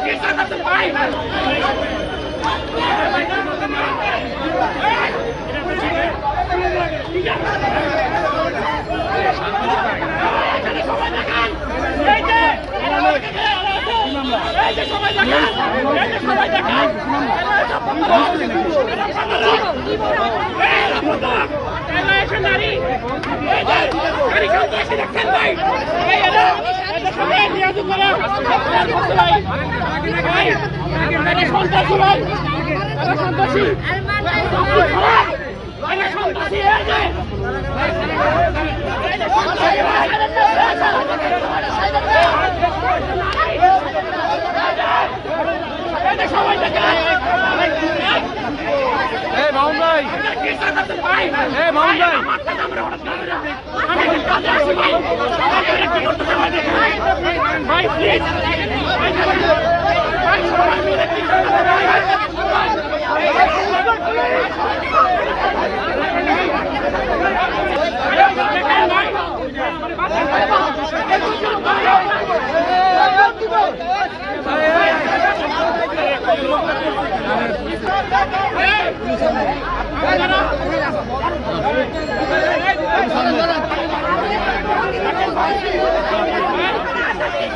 সন্ত্রাসী সন্ত্রাসী এই মামুন ভাই। এই মামুন ভাই।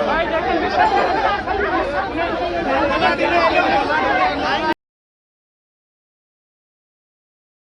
ভাই দেখেন